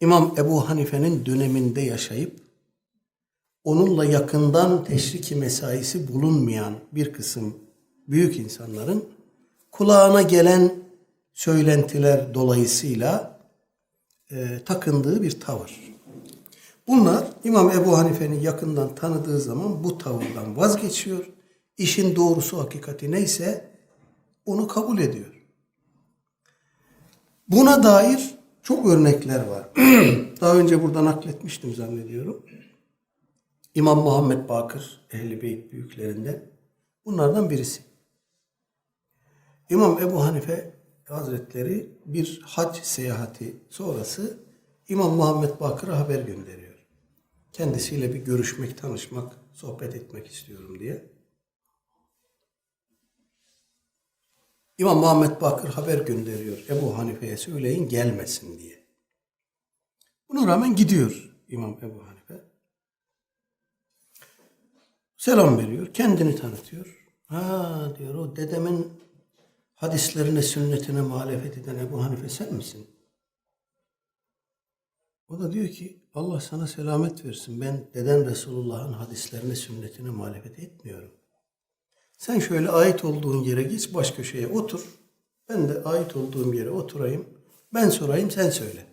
İmam Ebu Hanife'nin döneminde yaşayıp onunla yakından teşriki mesaisi bulunmayan bir kısım büyük insanların kulağına gelen söylentiler dolayısıyla e, takındığı bir tavır. Bunlar İmam Ebu Hanife'nin yakından tanıdığı zaman bu tavırdan vazgeçiyor. İşin doğrusu hakikati neyse onu kabul ediyor. Buna dair çok örnekler var. Daha önce burada nakletmiştim zannediyorum. İmam Muhammed Bakır, Ehl-i Beyt büyüklerinden bunlardan birisi. İmam Ebu Hanife Hazretleri bir hac seyahati sonrası İmam Muhammed Bakır'a haber gönderiyor. Kendisiyle bir görüşmek, tanışmak, sohbet etmek istiyorum diye. İmam Muhammed Bakır haber gönderiyor. Ebu Hanife'ye söyleyin gelmesin diye. Buna rağmen gidiyor İmam Ebu Hanife. Selam veriyor. Kendini tanıtıyor. Ha diyor o dedemin hadislerine, sünnetine muhalefet eden Ebu Hanife sen misin? O da diyor ki Allah sana selamet versin. Ben deden Resulullah'ın hadislerine, sünnetine muhalefet etmiyorum. Sen şöyle ait olduğun yere geç baş köşeye otur. Ben de ait olduğum yere oturayım. Ben sorayım sen söyle.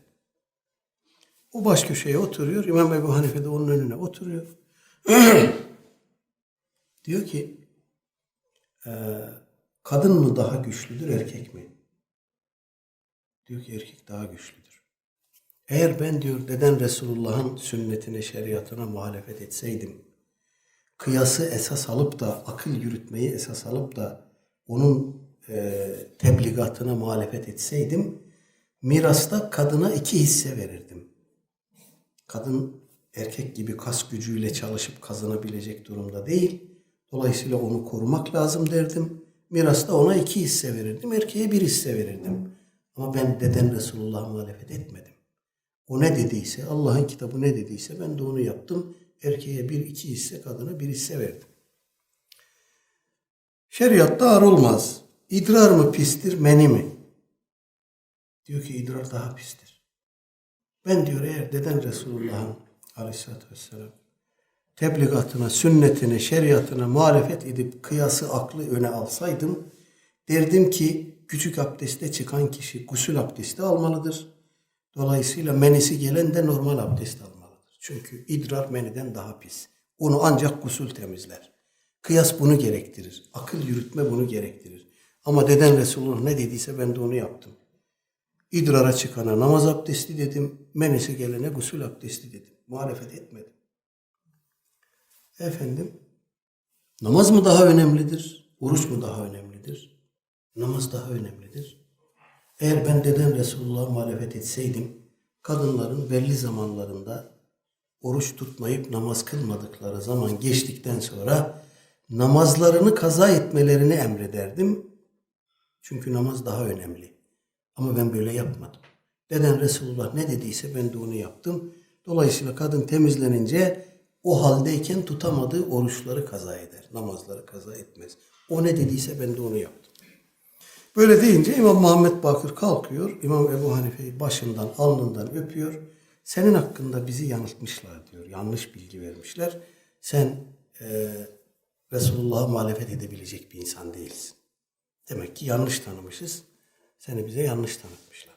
O baş köşeye oturuyor. İmam Ebu Hanife de onun önüne oturuyor. diyor ki "Eee, kadın mı daha güçlüdür erkek mi? Diyor ki erkek daha güçlüdür. Eğer ben diyor deden Resulullah'ın sünnetine, şeriatına muhalefet etseydim, kıyası esas alıp da, akıl yürütmeyi esas alıp da onun e, tebligatına muhalefet etseydim, mirasta kadına iki hisse verirdim. Kadın erkek gibi kas gücüyle çalışıp kazanabilecek durumda değil. Dolayısıyla onu korumak lazım derdim. Mirasta ona iki hisse verirdim. Erkeğe bir hisse verirdim. Ama ben deden Resulullah'a muhalefet etmedim. O ne dediyse, Allah'ın kitabı ne dediyse ben de onu yaptım. Erkeğe bir iki hisse, kadına bir hisse verdim. Şeriatta ar olmaz. İdrar mı pistir, meni mi? Diyor ki idrar daha pistir. Ben diyor eğer deden Resulullah'ın aleyhissalatü vesselam tebligatına, sünnetine, şeriatına muhalefet edip kıyası aklı öne alsaydım derdim ki küçük abdeste çıkan kişi gusül abdesti almalıdır. Dolayısıyla menisi gelen de normal abdest almalıdır. Çünkü idrar meniden daha pis. Onu ancak gusül temizler. Kıyas bunu gerektirir. Akıl yürütme bunu gerektirir. Ama deden Resulullah ne dediyse ben de onu yaptım. İdrara çıkana namaz abdesti dedim. Menisi gelene gusül abdesti dedim. Muhalefet etmedim. Efendim, namaz mı daha önemlidir? Oruç mu daha önemlidir? Namaz daha önemlidir. Eğer ben deden Resulullah'a muhalefet etseydim, kadınların belli zamanlarında oruç tutmayıp namaz kılmadıkları zaman geçtikten sonra namazlarını kaza etmelerini emrederdim. Çünkü namaz daha önemli. Ama ben böyle yapmadım. Deden Resulullah ne dediyse ben de onu yaptım. Dolayısıyla kadın temizlenince o haldeyken tutamadığı oruçları kaza eder. Namazları kaza etmez. O ne dediyse ben de onu yaptım. Böyle deyince İmam Muhammed Bakır kalkıyor. İmam Ebu Hanife'yi başından, alnından öpüyor. Senin hakkında bizi yanıltmışlar diyor. Yanlış bilgi vermişler. Sen e, Resulullah'a muhalefet edebilecek bir insan değilsin. Demek ki yanlış tanımışız. Seni bize yanlış tanıtmışlar.